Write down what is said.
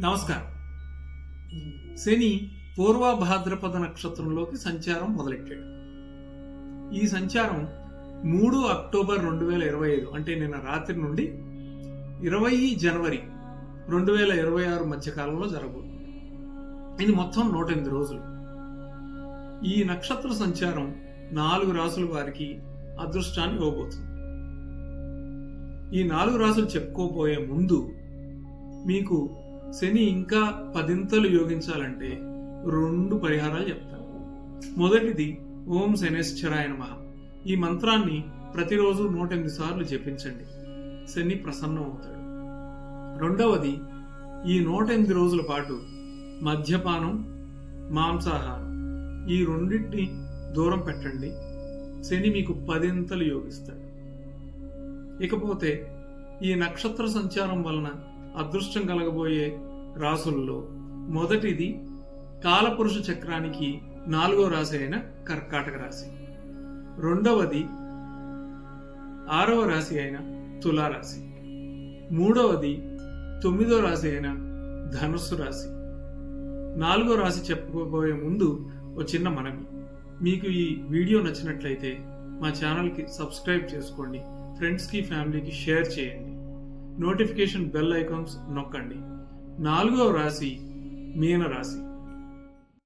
నమస్కారం. శని పూర్వ భాద్రపద నక్షత్రంలోకి సంచారం మొదలెట్టాడు. ఈ సంచారం మూడు అక్టోబర్ రెండు వేల ఇరవై ఐదు అంటే నిన్న రాత్రి నుండి ఇరవై జనవరి రెండు వేల ఇరవై ఆరు మధ్య కాలంలో జరగబోతుంది. ఇది మొత్తం నూట ఎనిమిది రోజులు. ఈ నక్షత్ర సంచారం నాలుగు రాసుల వారికి అదృష్టాన్ని ఇవ్వబోతుంది. ఈ నాలుగు రాసులు చెప్పుకోబోయే ముందు మీకు శని ఇంకా పదింతలు యోగించాలంటే రెండు పరిహారాలు చెప్తాను మొదటిది ఓం శనేశ్వరాయ నమః. ఈ మంత్రాన్ని ప్రతిరోజు నూట ఎనిమిది సార్లు జపించండి. శని ప్రసన్నం అవుతాడు రెండవది ఈ నూట ఎనిమిది రోజుల పాటు మద్యపానం మాంసాహారం ఈ రెండింటిని దూరం పెట్టండి. శని మీకు పదింతలు యోగిస్తాడు. ఇకపోతే ఈ నక్షత్ర సంచారం వలన అదృష్టం కలగబోయే రాసుల్లో మొదటిది కాలపురుష చక్రానికి నాలుగో రాశి అయిన కర్కాటక రాశి. రెండవది ఆరవ రాశి అయిన తులారాశి మూడవది తొమ్మిదో రాశి అయిన ధనుస్సు రాశి. నాలుగో రాశి చెప్పుకోబోయే ముందు ఒక చిన్న మనవి. మీకు ఈ వీడియో నచ్చినట్లయితే మా ఛానల్కి సబ్స్క్రైబ్ చేసుకోండి. ఫ్రెండ్స్కి ఫ్యామిలీకి షేర్ చేయండి. నోటిఫికేషన్ బెల్ ఐకాన్స్ నొక్కండి. నాలుగవ రాశి మీన రాశి